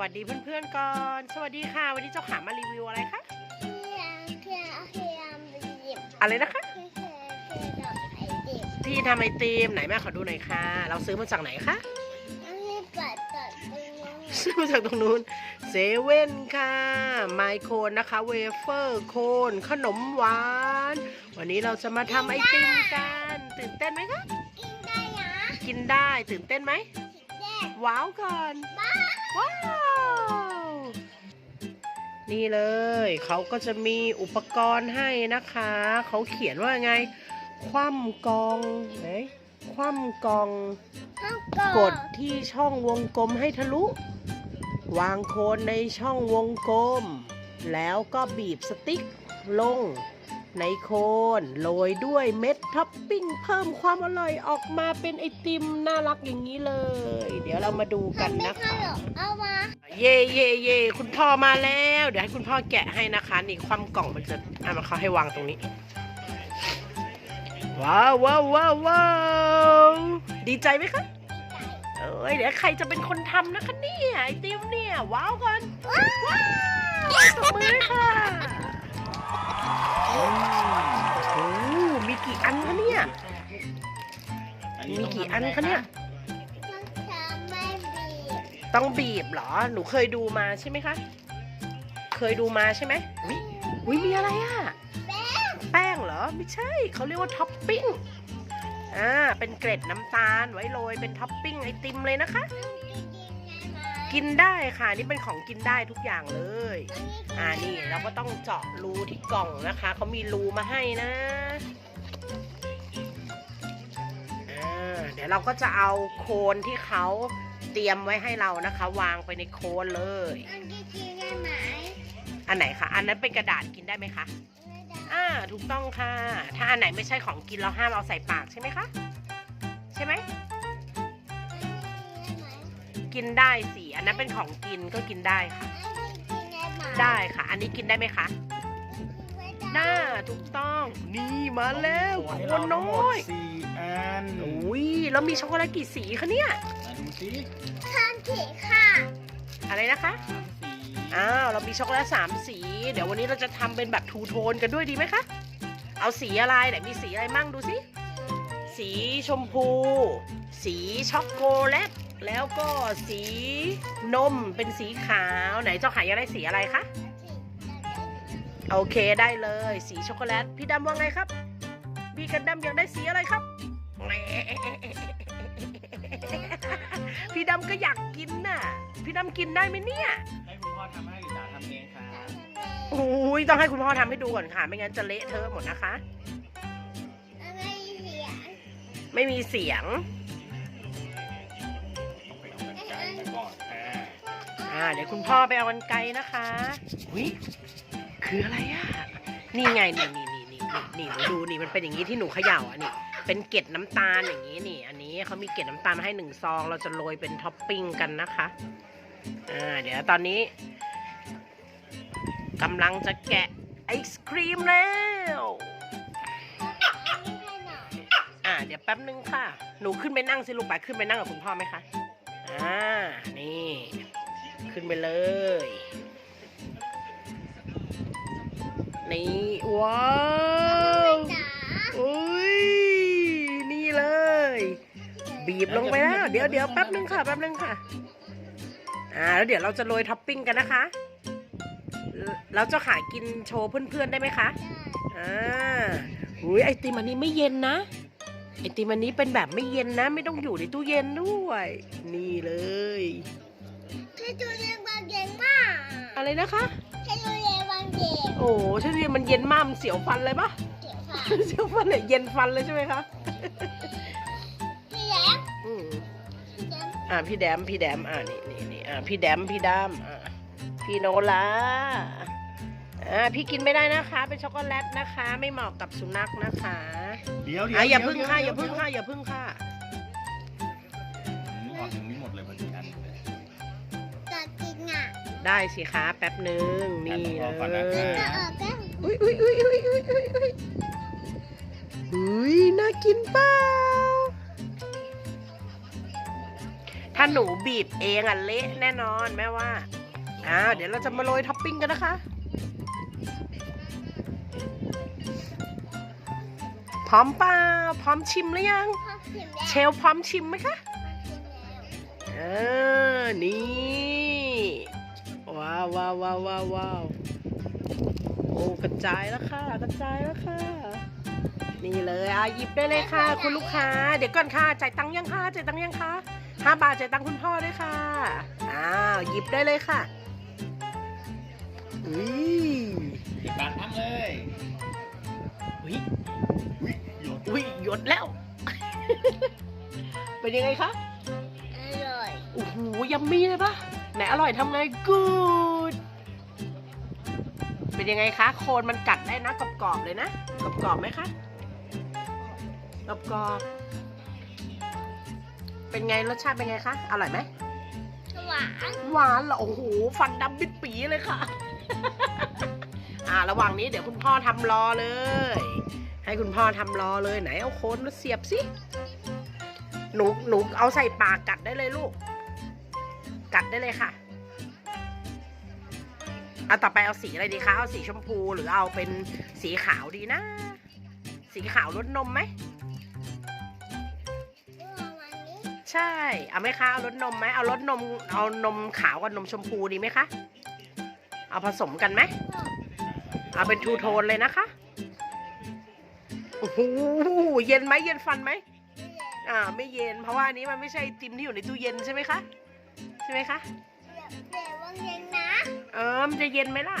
วัสดีเพื่อนๆก่อน สวัสดีค่ะ วันนี้เจ้าขามารีวิวอะไรคะอะไรนะคะพี่ทำไอติมไหนแม่ขอดูหน่อยค่ะ เราซื้อมาจากไหนคะซื้อมาจากตรงนู้นเซเว่นค่ะ ไมโคนนะคะเวเฟอร์โคนขนมหวาน วันนี้เราจะมาทำไอติมกัน ตื่นเต้นไหมคะ กินได้ตื่นเต้นไหมว้าวก่อน ว้าว นี่เลย เขาก็จะมีอุปกรณ์ให้นะคะ เขาเขียนว่าไง คว่ำกองไหนคว่ำกอง กดที่ช่องวงกลมให้ทะลุ วางโคนในช่องวงกลม แล้วก็บีบสติ๊กลง ในโคนโรยด้วยเม็ดท็อปปิ้งเพิ่มความอร่อยออกมาเป็นไอติมน่ารักอย่างนี้เลย เดี๋ยวเรามาดูกันนะคะเอามาเย่เย่เย่คุณพ่อมาแล้ว เดี๋ยวให้คุณพ่อแกะให้นะคะ นี่ความกล่องมันจะอะมาเขาให้วางตรงนี้ ว้าวว้าวว้าวว้าวดีใจไหมคะเอ้ยเดี๋ยวใครจะเป็นคนทำนะคะเนี่ยไอติมเนี่ย ว้าวก่อนว้าวตบมือเลยค่ะ โอ้โหมีกี่อันคะเนี่ย มีกี่อันคะเนี่ย ต้องทำไม่บีบต้องบีบเหรอ หนูเคยดูมาใช่ไหมคะ เคยดูมาใช่ไหมวิวิมีอะไรอะแป้งแป้งเหรอ ไม่ใช่ เขาเรียกว่าท็อปปิ้ง อ่า เป็นเกล็ดน้ำตาลไว้โรยเป็นท็อปปิ้งไอติมเลยนะคะ กินได้ค่ะนี่เป็นของกินได้ทุกอย่างเลย อ่านี่เราก็ต้องเจาะรูที่กล่องนะคะเขามีรูมาให้นะอ่าเดี๋ยวเราก็จะเอาโคนที่เขาเตรียมไว้ให้เรานะคะ วางไปในโคนเลยมันจะกินได้ไหมอันไหนคะอันนั้นเป็นกระดาษกินได้ไหมคะไม่ได้อ่าถูกต้องค่ะ ถ้าอันไหนไม่ใช่ของกินเราห้ามเอาใส่ปากใช่ไหมคะ ใช่ไหมกินได้สิ อันนั้นเป็นของกินก็กินได้ค่ะ ได้ค่ะ อันนี้กินได้ไหมคะได้ถูกต้องนี่มาแล้วโคนน้อยสี่อันอุ้ยแล้วมีช็อกโกแลตกี่สีคะเนี่ยมาดูสิข้ามถีค่ะ อะไรนะคะสามสีอ้าวเรามีช็อกโกแลตสามสี เดี๋ยววันนี้เราจะทำเป็นแบบทูโทนกันด้วยดีไหมคะเอาสีอะไรไหนมีสีอะไรมั่งดูสิสีชมพู สีช็อกโกแลต แล้วก็สีนมเป็นสีขาวไหนเจ้าขายอยากได้สีอะไรคะโอเคได้เลย สีช็อกโกแลตพี่ดำว่าไงครับพี่กันดำอยากได้สีอะไรครับแหมพี่ดำก็อยากกินน่ะ พี่ดำกินได้ไหมเนี่ยให้คุณพ่อทำให้หรือจ๋าทำเองคะโอ้ยต้องให้คุณพ่อทำให้ดูก่อนค่ะ ไม่งั้นจะเละเทอะหมดนะคะ ไม่เสียง ไม่มีเสียง อ่าเดี๋ยวคุณพ่อไปเอากันไกลนะคะวิคืออะไรอะ นี่ไงนี่นี่นี่นี่นี่หนูดูนี่มันเป็นอย่างนี้ที่หนูเขย่าอะนี่ เป็นเกล็ดน้ำตาลอย่างนี้นี่ อันนี้เขามีเกล็ดน้ำตาลมาให้หนึ่งซอง เราจะโรยเป็นท็อปปิ้งกันนะคะอ่าเดี๋ยวตอนนี้กำลังจะแกะไอศครีมแล้วอ่าเดี๋ยวแป๊บนึงค่ะ หนูขึ้นไปนั่งสิลูกไปขึ้นไปนั่งกับคุณพ่อไหมคะ อ่า นี่ ขึ้นไปเลย นี่ว้าวจ๋าอุ้ยนี่เลย บีบลงไปแล้ว เดี๋ยวเดี๋ยวแป๊บนึงค่ะแป๊บนึงค่ะ อ่าแล้วเดี๋ยวเราจะโรยท็อปปิ้งกันนะคะแล้วเจะขายกินโชว์เพื่อนๆได้ไหมคะอ่าอุ้ยไอติมอันนี้ไม่เย็นนะไอติมอันนี้เป็นแบบไม่เย็นนะ ไม่ต้องอยู่ในตู้เย็นด้วย นี่เลย แค่ตัวเล็กบางเย็นมากอะไรนะคะแค่ตัวเล็กบางเย็นโอ้ใช่ดิมันเย็นมากมันเสียวฟันเลยปะเดี๋ยวค่ะเสียวฟันเนี่ยเย็นฟันเลยใช่ไหมคะพี่แย้มอืมพี่แย้มอ่าพี่แดมพี่แดมอ่านี่นี่นี่อ่าพี่แดมพี่ดำอ่าพี่โนลาอ่าพี่กินไม่ได้นะคะ เป็นช็อกโกแลตนะคะ ไม่เหมาะกับสุนัขนะคะเดี๋ยวเดี๋ยวอะอย่าเดี๋วพึ่งค่ะอเดี๋ย่าวพึ่งค่ะอย่าพึ่งค่ะ ได้สิคะแป๊บหนึ่งนี่อะเลรอก่อนนะยจะออกแล้วอุ้ยอุ้ยอุ้ยอุ้ยอุ้ยอุ้ยอุ้ยอุ้ยน่ากินเปล่าถ้าหนูบีบเองอะเละแน่นอนแม่ว่าอ้าวเดี๋ยวเราจะมาโรยท็อปปิ้งกันนะคะ พร้อมเปล่าพร้อมชิมหรือยังพ่อพิมพ์แล้วเชลพร้อมชิมไหมคะพ่อพิมพ์แล้วเออ นี่ ว้าวว้าวว้าวว้าวว้าวโอ้กระจายแล้วค่ะ กระจายแล้วค่ะ นี่เลยอะหยิบได้เลยค่ะ คุณลูกค้า เดี๋ยวก่อนค่ะจ่ายตังค์ยังคะจ่ายตังค์ยังคะห้าบาทจ่ายตังค์คุณพ่อด้วยค่ะอ้าวหยิบได้เลยค่ะอุ้ยติดปากทำเลยอุ้ยอุ้ยหยดอุ้ยหยดแล้ว เป็นยังไงคะอร่ อยโอ้โหยัมมี่เลยปะไหนอร่อยทำไงกูดเป็นยังไงคะ โคนมันกัดได้นะกรอบๆเลยนะกรอบๆไหมคะกรอบๆเป็นไงรสชาติเป็นไงคะอร่อยไหมหวานหวานเหรอโอ้โหฟันดำปิดปีเลยค่ะ อ่าระหว่างนี้เดี๋ยวคุณพ่อทำรอเลย ให้คุณพ่อทำรอเลยไหนเอาโคนมาเสียบสิหนูหนูเอาใส่ปากกัดได้เลยลูก กัดได้เลยค่ะเอาต่อไปเอาสีอะไรดีคะ เอาสีชมพูหรือเอาเป็นสีขาวดีนะ สีขาวรสนมไหม ใช่ เอาไหมคะ เอารสนมไหม เอารสนม เอานมขาวกับนมชมพูดีไหมคะ เอาผสมกันไหม เอาเป็นทูโทนเลยนะคะ โอ้โห เย็นไหมเย็นฟันไหม อ่า ไม่เย็น เพราะว่าอันนี้มันไม่ใช่ติมที่อยู่ในตู้เย็นใช่ไหมคะ ช่ไหมคะเดี๋ยวเดี๋ยวว่างเย็นนะ เออ มันจะเย็นไหมล่ะ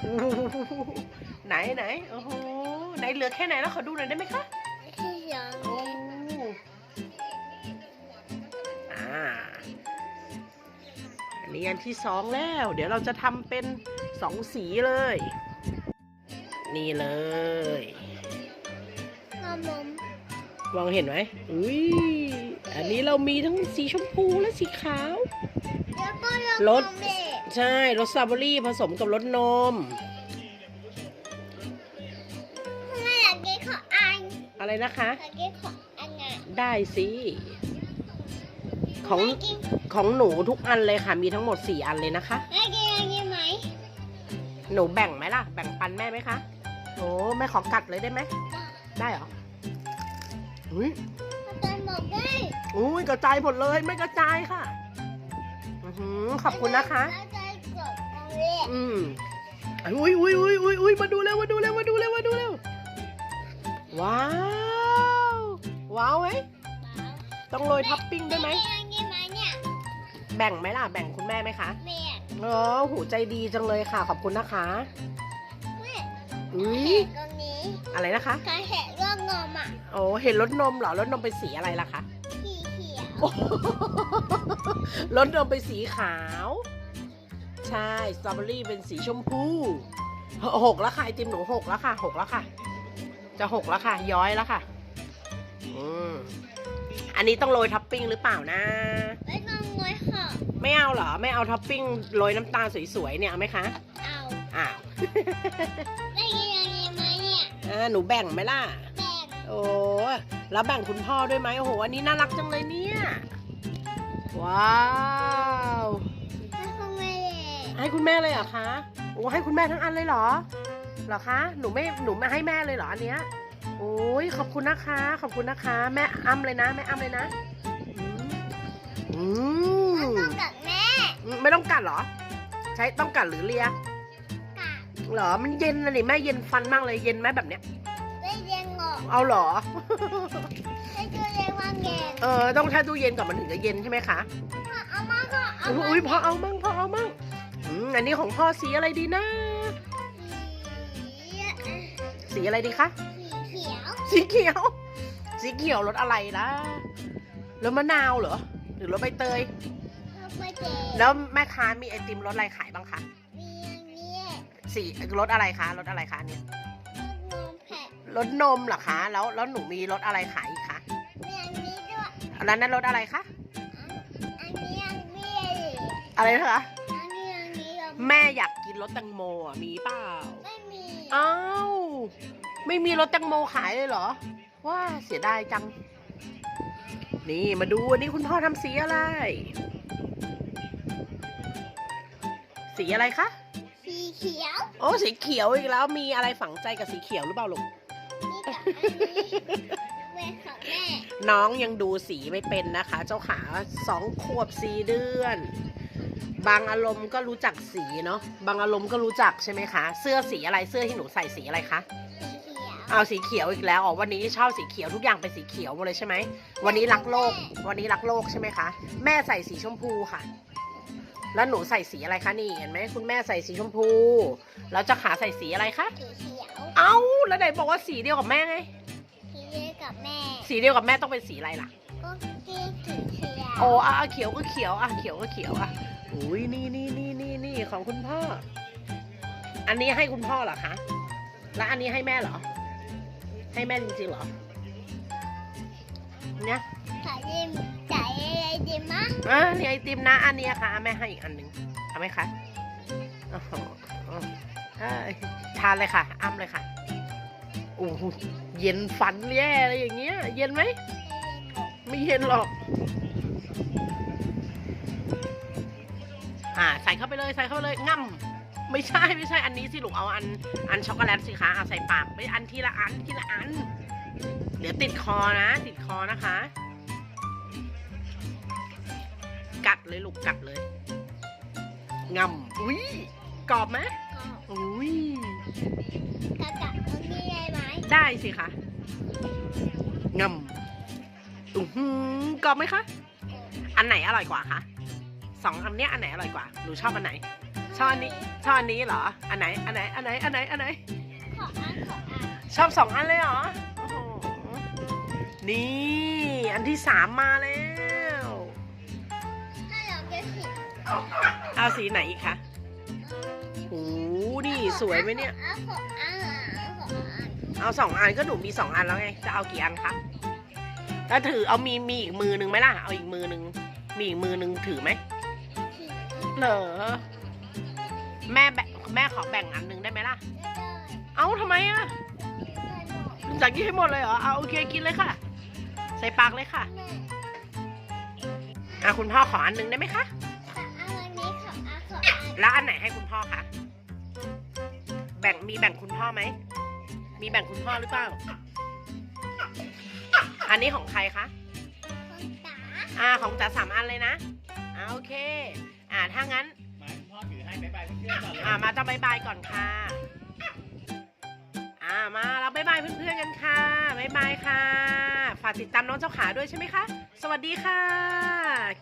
โอ้โหไหนไหนโอ้โห ไหนเหลือแค่ไหนแล้วขอดูหน่อยได้ไหมคะที่สองโอ้อ่า อันนี้อันที่สองแล้ว เดี๋ยวเราจะทำเป็นสองสีเลย นี่เลยข้าวมมมองเห็นไหมอุ้ย อันนี้เรามีทั้งสีชมพูและสีขาวแล้วก็รสนมเด็กใช่รสสตรอเบอรี่ผสมกับรสนมไม่อยากกินของอันอะไรนะคะอยากกินของอันอะได้สิของไม่กินของหนูทุกอันเลยค่ะ มีทั้งหมดสี่อันเลยนะคะไม่กินอันนี้ไหมหนูแบ่งไหมล่ะ แบ่งปันแม่ไหมคะโอ้แม่ขอกัดเลยได้ไหมได้เหรออุ้ย อาจารย์บอกได้อุ้ยกระจายหมดเลยไม่กระจายค่ะอือหือขอบคุณนะคะอาจารย์กดตรงนี้อืมอุ้ยอุ้ยอุ้ยอุ้ยอุ้ยมาดูเร็วมาดูเร็วมาดูเร็วมาดูเร็ว ว้าว ว้าวไหมต้องโรยท็อปปิ้งด้วยไหมอันนี้ไหมเนี่ยแบ่งไหมล่ะ แบ่งคุณแม่ไหมคะแม่อ๋อหูใจดีจังเลยค่ะ ขอบคุณนะคะแม่อุ้ยเห็นตรงนี้อะไรนะคะใครเห็นเรื่องน มอะโอ้เห็นรถนมเหรอรถนมเป็นสีอะไรล่ะคะสีเขียวรถนมเป็นสีขาว ใช่สตรอเบอรี่เป็นสีชมพูหหกแล้วค่ะไอติมหนูหกแล้วค่ะหกแล้วค่ะ จะหกแล้วค่ะ ย้อยแล้วค่ะอืมอันนี้ต้องโรยท็อปปิ้งหรือเปล่านะ ไม่ต้องงวยค่ะไม่เอาเหรอ ไม่เอาท็อปปิ้งโรยน้ำตาลสวยๆเนี่ยเอาไหมคะเอาอ้าวไม่กินอันนี้ไหมเนี่ยอ่าหนูแบ่งไหมล่ะแบ่ง โอ้แล้วแบ่งคุณพ่อด้วยไหมโอ้โหอันนี้น่ารักจังเลยเนี่ย ว้าวถ้าเขาไม่เด็กให้คุณแม่เลยเหรอคะโอ้ให้คุณแม่ทั้งอันเลยเหรอเหรอคะหนูไม่หนูไม่ให้แม่เลยเหรออันเนี้ยโอ้ยขอบคุณนะคะ ขอบคุณนะคะ แม่อ้ำเลยนะ แม่อ้ำเลยนะอืมมันอืต้องมกับแม่ไม่ต้องกัดเหรอ ใช้ต้องกัดหรือเลียกับเหรอมันเย็นนะนี่แม่เย็นฟันมากเลยเย็นไหมแบบเนี้ย เอาเหรอได้จะเรียนว่างเย็นเออต้องแช่ตู้เย็นก่อนมันถึงจะเย็นใช่ไหมคะพ่อเอามาก็เอาอุ๊ยมาอุ้ยพอเอามั่งพอเอามั่งอืมอันนี้ของพ่อสีอะไรดีนะ สีอะไรดีคะสีเขียวสีเขียว สีเขียวรสอะไรล่ะรสมะนาวเหรอหรือรสใบเตยเราไปเจอแล้วแม่ค้ามีไอติมรสอะไรขายบ้างคะมีอันนี้สีรสอะไรคะรสอะไรคะอันเนี่ยนมแผ่น รสนมเหรอคะ แล้วแล้วหนูมีรสอะไรขายอีกคะมีอันนี้ด้วยแล้วนั่นรสอะไรคะ อันนี้อันนี้อะไรนะคะ อันนี้อันนี้เราแม่อยากกินรสแตงโมอะมีเปล่า ไม่มีอ้าว ไม่มีรถแตงโมขายเลยเหรอ ว้าเสียดายจัง นี่มาดูวันนี้คุณพ่อทำสีอะไร สีอะไรคะ สีเขียว โอ้สีเขียวอีกแล้วมีอะไรฝังใจกับสีเขียวหรือเปล่าลูกนี่กับอันนี้ เป็นของแม่ น้องยังดูสีไม่เป็นนะคะ เจ้าขาสองขวบสี่เดือน บางอารมณ์ก็รู้จักสีเนาะบางอารมณ์ก็รู้จักใช่ไหมคะ เสื้อสีอะไรเสื้อที่หนูใส่สีอะไรคะสีเขียวเอาสีเขียวอีกแล้วอ๋อวันนี้ชอบสีเขียวทุกอย่างเป็นสีเขียวหมดเลยใช่ไหมวันนี้รักโลก วันนี้รักโลกใช่ไหมคะ แม่ใส่สีชมพูค่ะ แล้วหนูใส่สีอะไรคะนี่เห็นไหมคุณแม่ใส่สีชมพู แล้วเจะขาใส่สีอะไรคะ สีเขียว เอ้า แล้วไหนบอกว่าสีเดียวกับแม่ไง สีเดียวกับแม่ สีเดียวกับแม่ต้องเป็นสีอะไรล่ะ ก็สีสีเขียว โอ้อะเขียวก็เขียวอะเขียวก็เขียวอะอุ้ยนี่นี่นี่นี่นี่ของคุณพ่อ อันนี้ให้คุณพ่อเหรอคะ แล้วอันนี้ให้แม่เหรอ ให้แม่จริงๆเหรอ เนี่ยใส่ดิมใส่ อะไรดิมะอะนี่ไอติมนะ อันนี้ค่ะแม่ให้อีกอันหนึ่งเอาไหมคะโอ้โหทานเลยค่ะ อ้ำเลยค่ะโอ้โหเย็นฝันแย่อะไรอย่างเงี้ย เย็นไหม ไม่เย็นหรอก อ่า ใส่เข้าไปเลย ใส่เข้าไปเลยง่ำไม่ใช่ไม่ใช่อันนี้สิลูกเอาอันอันช็อกโกแลตสิคะเอาใส่ปากไปอันทีละอันทีละอัน เดี๋ยวติดคอนะ ติดคอนะคะ กัดเลยลูกกัดเลยงำอุ้ยกรอบไหมก็อุ้ยกระจับตรงนี้ได้ไหมได้สิคะงำอื้อหือกรอบไหมคะ อันไหนอร่อยกว่าคะสองอันเนี้ยอันไหนอร่อยกว่าหนูชอบอันไหนชอบอันนี้ชอบอันนี้เหรอ อันไหน อันไหน อันไหน อันไหน อันไหน ขออันขออัน ชอบสองอันเลยเหรอ โอ้โห นี่ อันที่สามมาแล้ว เอาสีไหนอีกคะโอ้นี่สวยไหมเนี่ย เอาขออันเอาขออันเอาสองอันก็หนูมีสองอันแล้วไง จะเอากี่อันคะแล้วถือเอามีมีอีกมือหนึ่งไหมล่ะ เอาอีกมือหนึ่งมีอีกมือหนึ่งถือไหมเหรอ แม่แบแม่ขอแบ่งอันหนึ่งได้ไหมล่ะ เอาทำไมอะไม่ได้จากกินให้หมดเลยเหรอ เอาโอเคกินเลยค่ะ ใส่ปากเลยค่ะอะคุณพ่อขออันหนึ่งได้ไหมคะ แล้วอันไหนให้คุณพ่อคะ แบ่งมีแบ่งคุณพ่อไหม มีแบ่งคุณพ่อหรือเปล่า อันนี้ของใครคะคนตาอ่าของจ๋าสามอันเลยนะอ่าโอเค อ่าถ้างั้น มาคุณพ่อถือให้บ๊ายบายเพื่อนๆก่อนเลยอ่ามาจะบายบายก่อนค่ะ อ่ามาเราบายบายเพื่อนๆกันค่ะบายบายค่ะ ฝากติดตามน้องเจ้าขาด้วยใช่ไหมคะ สวัสดีค่ะ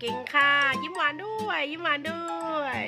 เก่งค่ะ ยิ้มหวานด้วย ยิ้มหวานด้วย